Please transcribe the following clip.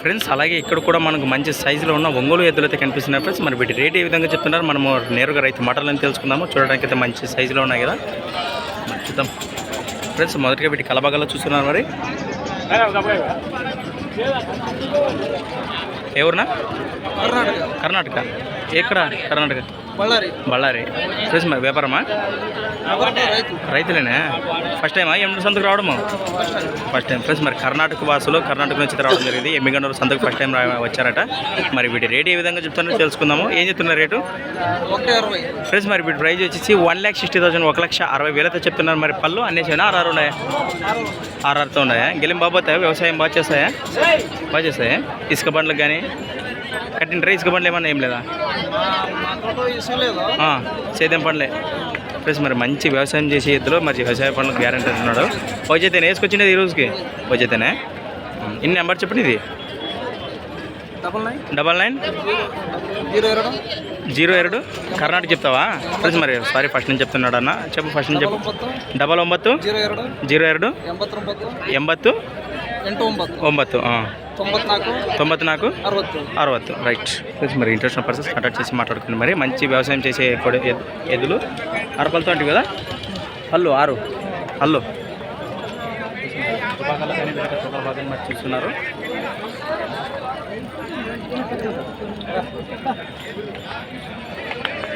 Friends అలాగే ఇక్కడ కూడా మనకు మంచి సైజులో ఉన్న ఒంగోలు ఎద్దులు అయితే కనిపిస్తున్నాయి ఫ్రెండ్స్. మరి వీటి రేట్ ఏ విధంగా చెప్తున్నారు? మనము నేరుగా రైతు మాటలను తెలుసుకుందాము. చూడడానికి అయితే మంచి సైజులో ఉన్నాయి కదా. మరి చూద్దాం. ఫ్రెండ్స్ మొదటిగా వీటి కలబాగాలో చూస్తున్నారు మరి. ఏ ఊరునా? కర్ణాటక. కర్ణాటక. ఎక్కడ? కర్ణాటక. బళ్ళారి. ఫ్రెండ్స్ మరి వ్యాపారమా? రైతు. రైతులేనా? ఫస్ట్ టైమా ఎనిమిది సంతకు రావడము? ఫస్ట్ టైం ఫ్రెండ్స్ మరి కర్ణాటక వాసులు కర్ణాటక నుంచి రావడం జరిగింది. ఎమ్మిగండూరు సంతకు ఫస్ట్ టైం రా వచ్చారట. మరి వీటి రేట్ ఏ విధంగా చెప్తారో తెలుసుకుందాము. ఏం చెప్తున్నారు రేటు? ఫ్రెండ్స్ మరి వీటి ప్రైస్ వచ్చేసి వన్ ల్యాక్ సిక్స్టీ థౌసండ్ ఒక లక్ష అరవై వేలతో చెప్తున్నారు మరి పళ్ళు. అన్నేసేనా ఆరు ఉన్నాయా? ఆరుతో ఉన్నాయా? గెలిం బాబోతాయా వ్యవసాయం బాగా చేస్తాయా? బాగా చేస్తాయా? ఇసుక బండ్లకు కానీ కట్టిన రే ఇసుక బండ్లు ఏమన్నా ఏం లేదా మా తోట ఇసుక లేదా ఆ, సేద్యం పనులే ప్లస్ మరి మంచి వ్యవసాయం చేసే ఎద్దులో మరి వ్యవసాయ పనులకు గ్యారంటీ అంటున్నాడు వచ్చేతేనే వేసుకొచ్చినది ఈ రోజుకి వచ్చేతేనే ఉమ్, ఇన్ని నెంబర్ చెప్పండి ఇది double nine double nine zero ಎರಡು జీరో ಎರಡು కర్ణాటక చెప్తావా ప్లస్ మరి సారీ ఫస్ట్ నుంచి చెప్తున్నాడు అన్న చెప్పు ఫస్ట్ నుంచి ಡಬಲ್ చెప్పు ಒಂಬತ್ತು డబల్ ಒಂಬತ್ತು ಜೀರೋ ಎರಡು జీరో ಎರಡು ಎಂಬತ್ತೊಂಬತ್ತು ಎಂಬತ್ತು ಎಂಟು ಒಂಬತ್ತು ಒಂಬತ್ತು ಹಾಂ ತೊಂಬತ್ನಾಲ್ಕು తొంభై అరవತ್ತು అరవత్తు. రైట్ మరి ఇంట్రెస్ట్ ఉన్న పర్సన్స్ కాంటాక్ట్ చేసి మాట్లాడుకుని మరి. మంచి వ్యవసాయం చేసే కొడ- ఎద్- ఎద్దులు. అరపలతో అంటే కదా? హల్లు ఆరు. మరి చూస్తున్నారు